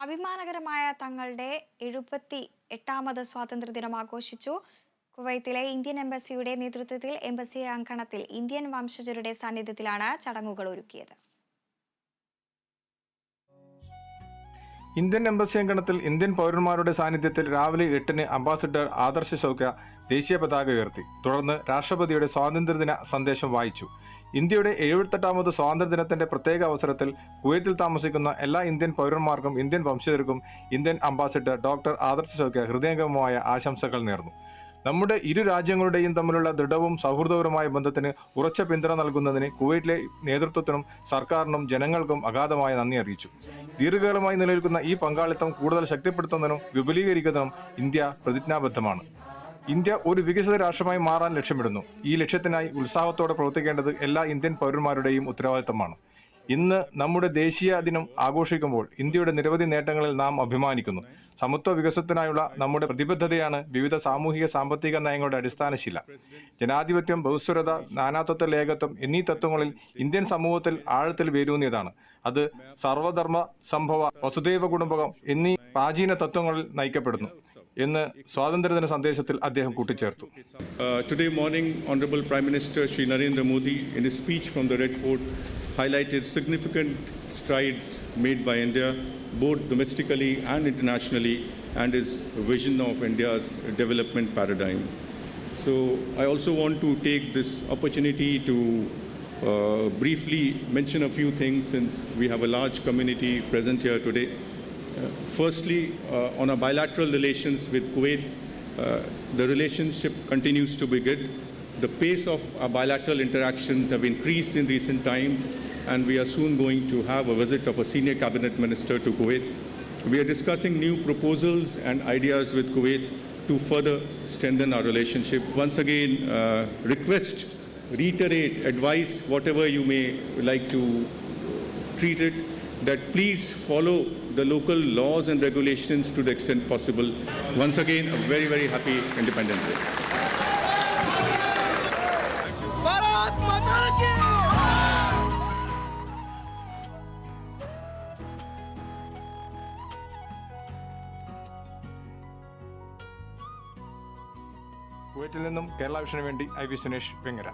അഭിമാനകരമായ തങ്ങളുടെ എഴുപത്തി എട്ടാമത് സ്വാതന്ത്ര്യദിനം ആഘോഷിച്ചു. കുവൈത്തിലെ ഇന്ത്യൻ എംബസിയുടെ നേതൃത്വത്തിൽ എംബസി അങ്കണത്തിൽ ഇന്ത്യൻ വംശജരുടെ സാന്നിധ്യത്തിലാണ് ചടങ്ങുകൾ ഒരുക്കിയത്. ഇന്ത്യൻ എംബസി അങ്കണത്തിൽ ഇന്ത്യൻ പൗരന്മാരുടെ സാന്നിധ്യത്തിൽ രാവിലെ എട്ടിന് അംബാസിഡർ ആദർശ ശൗക്യ ദേശീയ പതാക ഉയർത്തി. തുടർന്ന് രാഷ്ട്രപതിയുടെ സ്വാതന്ത്ര്യദിന സന്ദേശം വായിച്ചു. ഇന്ത്യയുടെ എഴുപത്തെട്ടാമത് സ്വാതന്ത്ര്യദിനത്തിന്റെ പ്രത്യേക അവസരത്തിൽ കുവൈത്തിൽ താമസിക്കുന്ന എല്ലാ ഇന്ത്യൻ പൗരന്മാർക്കും Indian വംശജർക്കും Indian ambassador doctor Adarsh Swaika ഹൃദയംഗമമായ ആശംസകൾ നേർന്നു. നമ്മുടെ ഇരു രാജ്യങ്ങളുടെയും തമ്മിലുള്ള ദൃഢവും സൗഹൃദപരമായ ബന്ധത്തിന് ഉറച്ച പിന്തുണ നൽകുന്നതിന് കുവൈറ്റിലെ നേതൃത്വത്തിനും സർക്കാരിനും ജനങ്ങൾക്കും അഗാധമായ നന്ദി അറിയിച്ചു. ദീർഘകാലമായി നിലനിൽക്കുന്ന ഈ പങ്കാളിത്തം കൂടുതൽ ശക്തിപ്പെടുത്തുന്നതിനും വിപുലീകരിക്കുന്നതിനും ഇന്ത്യ പ്രതിജ്ഞാബദ്ധമാണ്. ഇന്ത്യ ഒരു വികസിത രാഷ്ട്രമായി മാറാൻ ലക്ഷ്യമിടുന്നു. ഈ ലക്ഷ്യത്തിനായി ഉത്സാഹത്തോടെ പ്രവർത്തിക്കേണ്ടത് എല്ലാ ഇന്ത്യൻ പൗരന്മാരുടെയും ഉത്തരവാദിത്തമാണ്. ഇന്ന് നമ്മുടെ ദേശീയ ദിനം ആഘോഷിക്കുമ്പോൾ ഇന്ത്യയുടെ നിരവധി നേട്ടങ്ങളിൽ നാം അഭിമാനിക്കുന്നു. സമത്വ വികസനത്തിനായുള്ള നമ്മുടെ പ്രതിബദ്ധതയാണ് വിവിധ സാമൂഹിക സാമ്പത്തിക നയങ്ങളുടെ അടിസ്ഥാനശില ജനാധിപത്യം ബഹുസ്വരത നാനാത്വത്വ ലേഖത്വം എന്നീ തത്വങ്ങളിൽ ഇന്ത്യൻ സമൂഹത്തിൽ ആഴത്തിൽ വേരൂന്നിയതാണ്. അത് സർവധർമ്മ സംഭവ വസുദൈവ കുടുംബകം എന്നീ പ്രാചീന തത്വങ്ങളിൽ നയിക്കപ്പെടുന്നു എന്ന് സ്വാതന്ത്ര്യദിന സന്ദേശത്തിൽ അദ്ദേഹം കൂട്ടിച്ചേർത്തു. Today morning honourable prime minister Shri Narendra Modi in speech his the red fort highlighted significant strides made by India, both domestically and internationally, and his vision of India's development paradigm. So, I also want to take this opportunity to uh, briefly mention a few things since we have a large community present here today. Uh, Firstly, uh, on our bilateral relations with Kuwait, uh, the relationship continues to be good. The pace of our bilateral interactions have increased in recent times, and we are soon going to have a visit of a senior cabinet minister to Kuwait. We are discussing new proposals and ideas with Kuwait to further strengthen our relationship. Once again, uh, request, reiterate, advice, whatever you may like to treat it, that please follow the local laws and regulations to the extent possible. Once again, a very, very happy Independence Day. Bharat Mata കുവൈറ്റിൽ നിന്നും കേരള വിഷന് വേണ്ടി I V Sunesh Vengara.